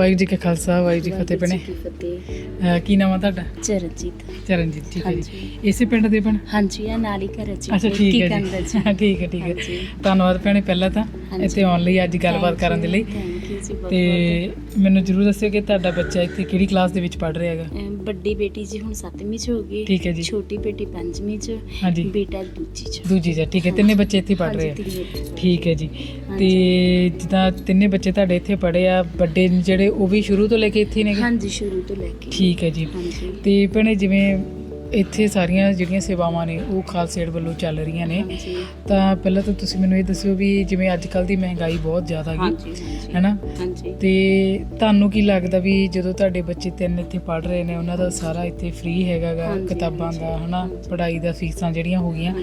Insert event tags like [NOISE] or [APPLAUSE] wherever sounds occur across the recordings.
ਵਾਹਿਗੁਰੂ ਜੀ ਕਾ ਖਾਲਸਾ ਵਾਹਿਗੁਰੂ ਜੀ ਕੀ ਫਤਿਹ ਭੈਣੇ। ਕੀ ਫਤਿਹ। ਅਹ ਕੀ ਨਾਮ ਆ ਤੁਹਾਡਾ? ਚਰਨਜੀਤ। ਚਰਨਜੀਤ ਠੀਕ ਹੈ ਜੀ। ਹਾਂਜੀ। ਇਸੇ ਪਿੰਡ ਦੇ ਭੈਣ? ਹਾਂਜੀ ਇਹ ਨਾਲ ਹੀ ਘਰ ਜੀ। ਅੱਛਾ ਠੀਕ ਹੀ ਜੀ। [LAUGHS] ਠੀਕ ਹੈ ਠੀਕ ਹੈ। ਹਾਂਜੀ। ਧੰਨਵਾਦ ਭੈਣੇ ਪਹਿਲਾਂ ਤਾਂ। ਹਾਂਜੀ। ਇੱਥੇ ਆਉਣ ਲਈ ਅੱਜ ਗੱਲਬਾਤ Thank ਕਰਨ ਦੇ ਲਈ। thank you ਜੀ ਬਹੁਤ ਤੇ ਮੈਨੂੰ ਜਰੂਰ ਦੱਸਿਓ ਕਿ ਤੁਹਾਡਾ ਬੱਚਾ ਇੱਥੇ ਕਿਹੜੀ ਕਲਾਸ ਦੇ ਵਿੱਚ ਪੜ ਰਿਹਾ ਹੈਗਾ? ਬਹੁਤ। ਵੱਡੀ ਬੇਟੀ ਜੀ ਹੁਣ 7ਵੀਂ ਚ ਹੋ ਗਈ। ਠੀਕ ਹੈ ਜੀ। ਛੋਟੀ ਬੇਟੀ 5ਵੀਂ ਚ ਹਾਂਜੀ। ਬੇਟਾ ਦੂਜੀ ਚ। ਦੂਜੀ ਜੀ ਠੀਕ ਹੈ। ਤਿੰਨੇ ਬੱਚੇ ਇੱਥੇ ਪੜ ਰਹੇ ਆ। ਹਾਂਜੀ, ਤਿੰਨੇ ਬੱਚੇ। ਠੀਕ ਹੈ ਜੀ। ਤੇ ਜਿੱਦਾਂ ਤਿੰਨੇ ਬੱਚੇ ਤੁਹਾਡੇ ਇੱਥੇ ਪੜੇ ਆ ਵੱਡੇ ਜਿਹੜੇ ਉਹ ਵੀ ਸ਼ੁਰੂ ਤੋਂ ਲੈ ਕੇ ਇੱਥੇ ਨੇਗੇ ਹਾਂਜੀ ਸ਼ੁਰੂ ਤੋਂ ਲੈ ਕੇ। ਠੀਕ ਹੈ ਜੀ। ਹਾਂਜੀ। ਤੇ ਭੈਣੇ ਜਿਵੇਂ ਇੱਥੇ ਸਾਰੀਆਂ ਜਿਹੜੀਆਂ ਸੇਵਾਵਾਂ ਨੇ ਉਹ ਖਾਲਸਾ ਏਡ ਵੱਲੋਂ ਚੱਲ ਰਹੀਆਂ ਨੇ। ਤਾਂ ਪਹਿਲਾਂ ਤਾਂ ਤੁਸੀਂ ਮੈਨੂੰ ਇਹ ਦੱਸਿਓ ਵੀ ਜਿਵੇਂ ਅੱਜ ਕੱਲ ਦੀ ਮਹਿੰਗਾਈ ਬਹੁਤ ਜ਼ਿਆਦਾ ਹੈਗੀ ਹਾਂਜੀ ਹੈਨਾ? ਤੇ ਤੁਹਾਨੂੰ ਕੀ ਲੱਗਦਾ ਵੀ ਜਦੋਂ ਤੁਹਾਡੇ ਬੱਚੇ ਤਿੰਨ ਇੱਥੇ ਪੜ ਰਹੇ ਨੇ ਉਹਨਾਂ ਦਾ ਸਾਰਾ ਇੱਥੇ ਫ੍ਰੀ ਹੈਗਾਗਾ ਕਿਤਾਬਾਂ ਦਾ ਹਨਾ। ਪੜ੍ਹਾਈ ਦਾ ਫੀਸਾਂ ਜਿਹੜੀਆਂ ਹੋ ਗਈਆਂ।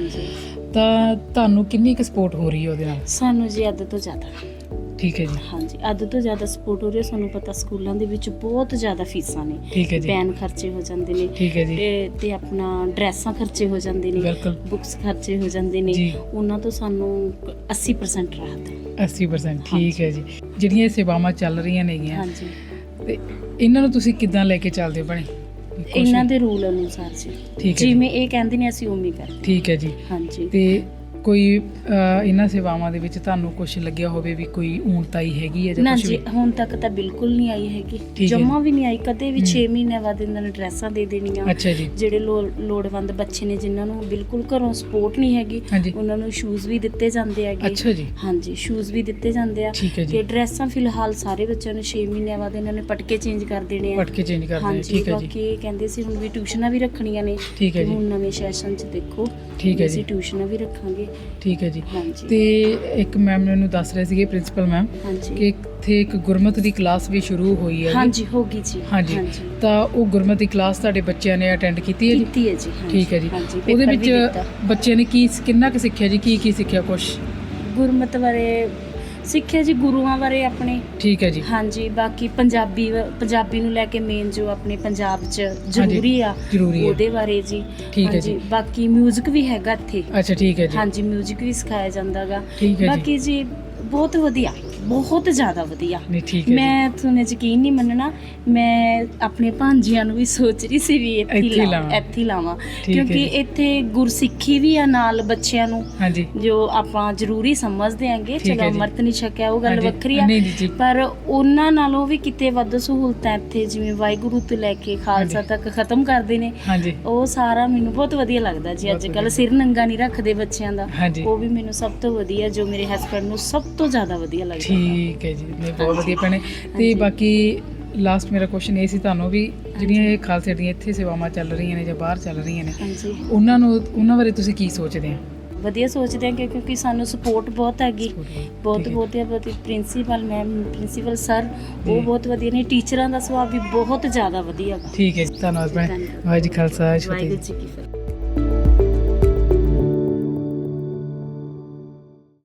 ਤਾਂ ਤੁਹਾਨੂੰ ਕਿੰਨੀ ਕੁ ਸਪੋਰਟ ਹੋ ਰਹੀ ਹੈ ਉਹਦੇ ਨਾਲ? ਸਾਨੂੰ ਜੀ ਅੱਧ ਤੋਂ ਜ਼ਿਆਦਾ। ਠੀਕ ਹੈ ਜੀ। ਹਾਂਜੀ ਅੱਧ ਤੋਂ ਜ਼ਿਆਦਾ ਸਪੋਰਟ ਹੋ ਰਹੀ ਸਾਨੂੰ ਪਤਾ ਸਕੂਲਾਂ ਦੇ ਵਿੱਚ ਬਹੁਤ ਜ਼ਿਆਦਾ ਫੀਸਾਂ ਨੇ। ਠੀਕ ਹੈ ਜੀ। ਪੈਨ ਖਰਚੇ ਹੋ ਜਾਂਦੇ ਨੇ ਠੀਕ ਹੈ ਜੀ। ਤੇ ਤੇ ਆਪਣਾ ਡਰੈਸਾਂ ਖਰਚੇ ਹੋ ਜਾਂਦੇ ਨੇ ਬਿਲਕੁਲ। ਬੁੱਕਸ ਖਰਚੇ ਹੋ ਜਾਂਦੇ ਨੇ। ਉਹਨਾਂ ਤੋਂ ਸਾਨੂੰ 80% ਰਾਹਤ ਹੈ। 80% ਠੀਕ ਹੈ ਜੀ। ਜਿਹੜੀਆਂ ਇਹ ਸੇਵਾਵਾਂ ਚੱਲ ਰਹੀਆਂ ਨੇਗੀਆਂ ਹਾਂਜੀ। ਤੇ ਇਹਨਾਂ ਨੂੰ ਤੁਸੀਂ ਕਿੱਦਾਂ ਲੈ ਕੇ ਚੱਲਦੇ ਹੋ ਬਣੇ ਇਹਨਾਂ ਦੇ ਰੂਲ ਅਨੁਸਾਰ ਜੀ। ਜਿਵੇਂ ਇਹ ਕਹਿੰਦੇ ਨੇ ਅਸੀਂ ਉਵੇਂ ਕਰਦੇ ਠੀਕ ਹੈ ਜੀ। ਹਾਂਜੀ। ਤੇ ਕੋਈ ਅਹ, ਇਹਨਾਂ ਸੇਵਾਵਾਂ ਦੇ ਵਿੱਚ ਤੁਹਾਨੂੰ ਕੁਝ ਲੱਗਿਆ ਹੋਵੇ ਵੀ ਕੋਈ ਊਣਤਾਈ ਹੈਗੀ ਹੈ ਜਾਂ ਨਾ ਕੁਝ ਜੀ ਵੀ? ਹੁਣ ਤੱਕ ਤਾਂ ਬਿਲਕੁਲ ਨਹੀਂ ਆਈ ਹੈਗੀ। ਠੀਕ ਹੈ। ਜਮਾ ਵੀ ਨਹੀਂ ਆਈ ਕਦੇ ਵੀ ਹੂੰ। 6 ਮਹੀਨੇ ਬਾਅਦ ਇਹਨਾਂ ਨੇ ਡਰੈਸਾਂ ਦੇ ਦੇਣੀਆਂ। ਅੱਛਾ ਜੀ। ਜਿਹੜੇ ਲੋ- ਲੋੜਵੰਦ ਬੱਚੇ ਨੇ ਜਿਨ੍ਹਾਂ ਨੂੰ ਬਿਲਕੁਲ ਘਰੋਂ ਸਪੋਰਟ ਨਹੀਂ ਹੈਗੀ ਹਾਂਜੀ। ਉਹਨਾਂ ਨੂੰ ਸ਼ੂਜ਼ ਵੀ ਦਿੱਤੇ ਜਾਂਦੇ ਹੈਗੇ। ਅੱਛਾ ਜੀ। ਹਾਂਜੀ ਸ਼ੂਜ਼ ਵੀ ਦਿੱਤੇ ਜਾਂਦੇ ਆ। ਠੀਕ ਹੈ ਤੇ ਡਰੈਸਾਂ ਫਿਲਹਾਲ ਸਾਰੇ ਬੱਚਿਆਂ ਨੂੰ 6 ਮਹੀਨਿਆਂ ਬਾਅਦ ਇਹਨਾਂ ਨੇ ਪਟਕੇ ਚੇਂਜ ਕਰ ਦੇਣੇ ਆ। ਪਟ ਕੇ ਚੇਂਜ ਕਰਦੇ ਹਾਂਜੀ ਠੀਕ ਹੈ ਜੀ। ਬਾਕੀ ਇਹ ਕਹਿੰਦੇ ਸੀ ਹੁਣ ਵੀ ਟਿਊਸ਼ਨਾਂ ਵੀ ਰੱਖਣੀਆਂ ਨੇ। ਠੀਕ ਹੈ ਤੇ ਜੀ। ਹੁਣ ਨਵੇਂ ਸੈਸ਼ਨ 'ਚ ਦੇਖੋ। ਠੀਕ ਹੈ ਅਸੀਂ ਜੀ। ਟਿਊਸ਼ਨਾਂ ਵੀ ਰੱਖਾਂਗੇ। ਠੀਕ ਹੈ ਜੀ। ਹਾਂਜੀ। ਤੇ ਇੱਕ ਮੈਮ ਮੈਨੂੰ ਦੱਸ ਰਹੇ ਸੀਗੇ ਪ੍ਰਿੰਸੀਪਲ ਮੈਮ ਹਾਂਜੀ। ਕਿ ਇੱਥੇ ਇੱਕ ਗੁਰਮਤ ਦੀ ਕਲਾਸ ਵੀ ਸ਼ੁਰੂ ਹੋਈ ਹੈ ਹਾਂਜੀ ਹੋ ਗਈ ਜੀ। ਹਾਂਜੀ। ਤਾਂ ਉਹ ਗੁਰਮਤ ਦੀ ਕਲਾਸ ਤੁਹਾਡੇ ਬੱਚਿਆਂ ਨੇ ਅਟੈਂਡ ਕੀਤੀ ਹੈ ਜੀ? ਕੀਤੀ ਹੈ ਜੀ ਹਾਂਜੀ, ਠੀਕ ਹੈ ਜੀ। ਹਾਂਜੀ ਉਹਦੇ paper ਵੀ ਵਿੱਚ ਦਿੱਤਾ। ਬੱਚਿਆਂ ਨੇ ਕੀ ਕਿੰਨਾ ਕੁ ਸਿੱਖਿਆ ਜੀ? ਕੀ ਕੀ ਸਿੱਖਿਆ ਕੁਛ? ਗੁਰਮਤ ਬਾਰੇ ਸਿੱਖਿਆ ਜੀ ਗੁਰੂਆਂ ਬਾਰੇ ਆਪਣੇ ਠੀਕ ਹੈ ਜੀ ਹਾਂਜੀ ਬਾਕੀ ਪੰਜਾਬੀ ਵ- ਪੰਜਾਬੀ ਨੂੰ ਲੈ ਕੇ ਮੇਨ ਜੋ ਆਪਣੇ ਪੰਜਾਬ 'ਚ ਜ਼ਰੂਰੀ ਆ ਜ਼ਰੂਰੀ ਹੈ ਉਹਦੇ ਬਾਰੇ ਜੀ ਠੀਕ ਹੈ ਹਾਂਜੀ ਜੀ ਬਾਕੀ 뮤직 ਵੀ ਹੈਗਾ ਇੱਥੇ ਅੱਛਾ ਠੀਕ ਹੈ ਜੀ ਹਾਂਜੀ 뮤직 ਵੀ ਸਿਖਾਇਆ ਜਾਂਦਾਗਾ ਠੀਕ ਹੈ ਜੀ ਬਾਕੀ ਜੀ ਬਹੁਤ ਵਧੀਆ ਬਹੁਤ ਜ਼ਿਆਦਾ ਵਧੀਆ ਨਹੀਂ ਠੀਕ ਹੈ ਮੈਂ ਤੁਹਾਨੂੰ ਯਕੀਨ ਨਹੀਂ ਮੰਨਣਾ ਮੈਂ ਆਪਣੇ ਭਾਂਜੀਆਂ ਨੂੰ ਵੀ ਸੋਚ ਰਹੀ ਸੀ ਵੀ ਇੱਥੇ ਲਾਵਾਂ। ਇੱਥੇ ਲਾਵਾਂ ਕਿਉਂਕਿ। ਇੱਥੇ ਗੁਰਸਿੱਖੀ ਵੀ ਆ ਨਾਲ ਬੱਚਿਆਂ ਨੂੰ ਜੋ ਆਪਾਂ ਜ਼ਰੂਰੀ ਸਮਝਦੇ ਆਂਗੇ ਚਲੋ। ਅੰਮ੍ਰਿਤ ਨਹੀਂ ਛਕਿਆ ਉਹ ਗੱਲ। ਵੱਖਰੀ ਆ ਪਰ ਉਹਨਾਂ ਨਾਲੋਂ ਵੀ ਕਿਤੇ ਵੱਧ ਸਹੂਲਤਾਂ ਇੱਥੇ ਜਿਵੇਂ ਵਾਹਿਗੁਰੂ ਤੋਂ ਲੈ ਕੇ ਖਾਲਸਾ। ਤੱਕ ਖਤਮ ਕਰਦੇ ਨੇ ਉਹ ਸਾਰਾ ਮੈਨੂੰ ਬਹੁਤ ਵਧੀਆ ਲੱਗਦਾ ਜੀ ਅੱਜ। ਕੱਲ ਸਿਰ ਨੰਗਾ ਨਹੀਂ ਰੱਖਦੇ ਬੱਚਿਆਂ ਦਾ ਉਹ ਵੀ ਮੈਨੂੰ ਸਭ ਤੋਂ ਵਧੀਆ ਜੋ ਮੇਰੇ ਹਸਬੰਡ ਨੂੰ ਸਭ ਤੋਂ ਜ਼ਿਆਦਾ ਵਧੀਆ ਲੱਗਦਾ ਠੀਕ ਹੈ ਜੀ ਨਹੀਂ ਬਹੁਤ। ਵਧੀਆ ਭੈਣੇ ਤੇ। ਬਾਕੀ ਲਾਸਟ ਮੇਰਾ ਕੁਐਸਚਨ ਇਹ ਸੀ ਤੁਹਾਨੂੰ ਵੀ ਜਿਹੜੀਆਂ ਇਹ ਖਾਲਸੇ ਦੀਆਂ ਇੱਥੇ ਸੇਵਾਵਾਂ ਚੱਲ ਰਹੀਆਂ ਨੇ ਜਾਂ ਬਾਹਰ ਚੱਲ ਰਹੀਆਂ ਨੇ ਹਾਂਜੀ ਉਹਨਾਂ ਨੂੰ ਉਹਨਾਂ ਬਾਰੇ ਤੁਸੀਂ ਕੀ ਸੋਚਦੇ ਆ ਵਧੀਆ ਸੋਚਦੇ ਆ ਕਿਉਂਕਿ ਸਾਨੂੰ ਸਪੋਰਟ ਬਹੁਤ ਹੈਗੀ ਬਹੁਤ। ਬਹੁਤ ਬਹੁਤ ਪ੍ਰਿੰਸੀਪਲ ਮੈਮ ਪ੍ਰਿੰਸੀਪਲ ਸਰ। ਉਹ ਬਹੁਤ ਵਧੀਆ ਨੇ ਟੀਚਰਾਂ ਦਾ ਸੁਭਾਅ ਵੀ ਬਹੁਤ ਜ਼ਿਆਦਾ ਵਧੀਆ ਵਾ ਠੀਕ ਹੈ ਜੀ ਧੰਨਵਾਦ ਭੈਣੇ। ਵਾਹਿਗੁਰੂ ਜੀ ਖਾਲਸਾ ਵਾਹਿਗੁਰੂ ਜੀ ਕੀ ਫਤਿਹ